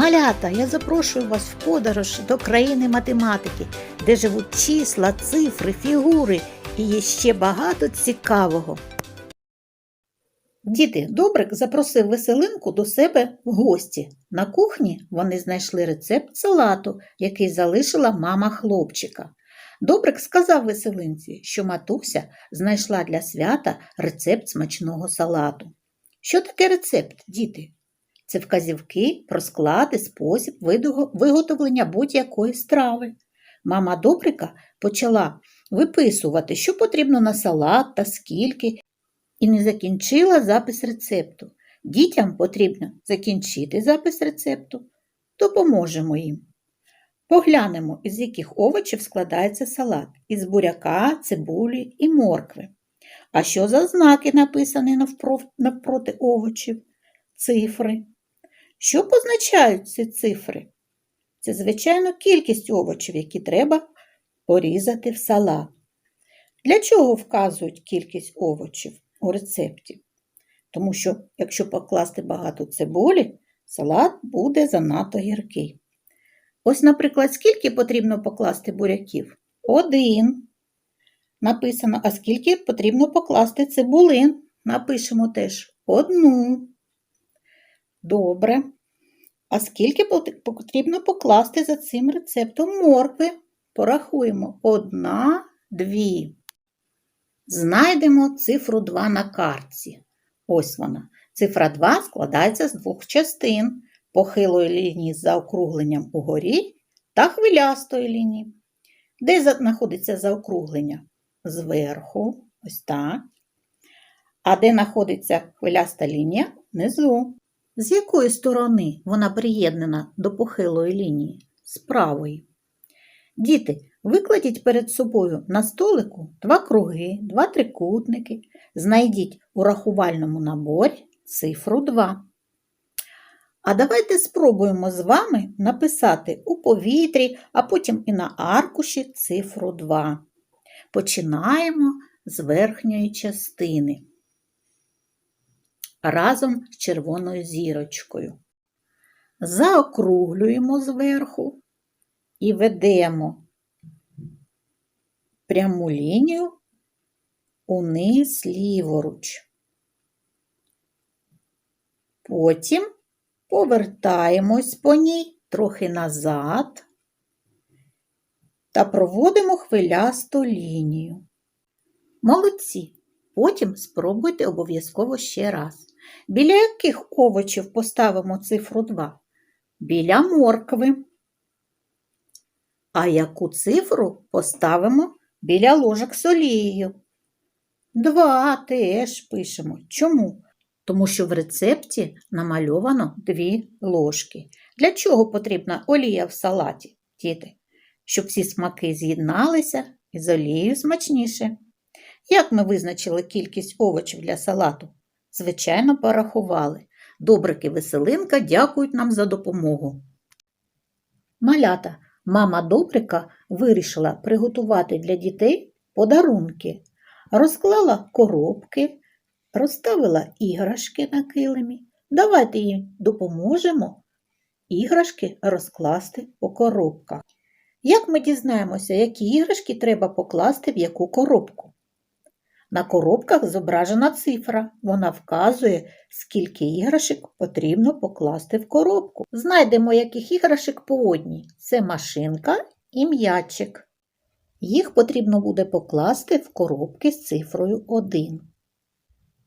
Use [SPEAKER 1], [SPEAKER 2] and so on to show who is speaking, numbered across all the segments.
[SPEAKER 1] Малята, я запрошую вас в подорож до країни математики, де живуть числа, цифри, фігури і є ще багато цікавого. Діти, Добрик запросив веселинку до себе в гості. На кухні вони знайшли рецепт салату, який залишила мама хлопчика. Добрик сказав веселинці, що матуся знайшла для свята рецепт смачного салату. Що таке рецепт, діти? Це вказівки про склад і спосіб виготовлення будь-якої страви. Мама Добрика почала виписувати, що потрібно на салат та скільки, і не закінчила запис рецепту. Дітям потрібно закінчити запис рецепту. Допоможемо їм. Поглянемо, із яких овочів складається салат із буряка, цибулі і моркви. А що за знаки написані навпроти овочів? Цифри. Що позначають ці цифри? Це, звичайно, кількість овочів, які треба порізати в салат. Для чого вказують кількість овочів у рецепті? Тому що, якщо покласти багато цибулі, салат буде занадто гіркий. Ось, наприклад, скільки потрібно покласти буряків? Один. Написано, а скільки потрібно покласти цибулин? Напишемо теж одну. Добре. А скільки потрібно покласти за цим рецептом моркви? Порахуємо. Одна, дві. Знайдемо цифру 2 на картці. Ось вона. Цифра 2 складається з двох частин похилої лінії з заокругленням угорі та хвилястої лінії. Де знаходиться заокруглення? Зверху, ось так. А де знаходиться хвиляста лінія? Внизу. З якої сторони вона приєднана до похилої лінії? З правої. Діти, викладіть перед собою на столику два круги, два трикутники. Знайдіть у рахувальному наборі цифру 2. А давайте спробуємо з вами написати у повітрі, а потім і на аркуші цифру 2. Починаємо з верхньої частини разом з червоною зірочкою. Заокруглюємо зверху і ведемо пряму лінію униз ліворуч. Потім повертаємось по ній трохи назад та проводимо хвилясту лінію. Молодці! Потім спробуйте обов'язково ще раз. Біля яких овочів поставимо цифру 2? Біля моркви. А яку цифру поставимо біля ложок з олією? Два теж пишемо. Чому? Тому що в рецепті намальовано дві ложки. Для чого потрібна олія в салаті, діти? Щоб всі смаки з'єдналися і з олією смачніше. Як ми визначили кількість овочів для салату? Звичайно, порахували. Добрики Веселинка дякують нам за допомогу. Малята, мама Добрика вирішила приготувати для дітей подарунки. Розклала коробки, розставила іграшки на килимі. Давайте їм допоможемо іграшки розкласти по коробках. Як ми дізнаємося, які іграшки треба покласти в яку коробку? На коробках зображена цифра. Вона вказує, скільки іграшок потрібно покласти в коробку. Знайдемо, яких іграшок по одній. Це машинка і м'ячик. Їх потрібно буде покласти в коробки з цифрою 1.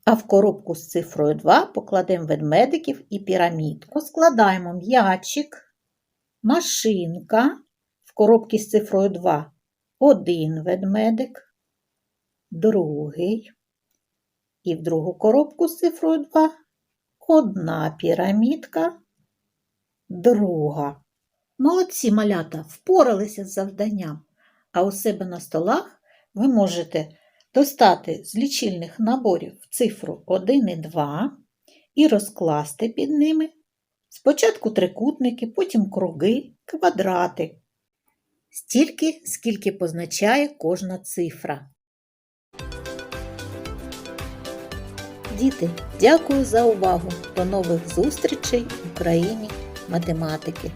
[SPEAKER 1] А в коробку з цифрою 2 покладемо ведмедиків і пірамідку. Складаємо м'ячик, машинка, в коробці з цифрою 2 один ведмедик, другий. І в другу коробку з цифрою 2 одна пірамідка, друга. Молодці малята впоралися з завданням, а у себе на столах ви можете достати з лічильних наборів цифру 1 і 2 і розкласти під ними спочатку трикутники, потім круги, квадрати. Стільки, скільки позначає кожна цифра. Діти, дякую за увагу. До нових зустрічей в Україні математики.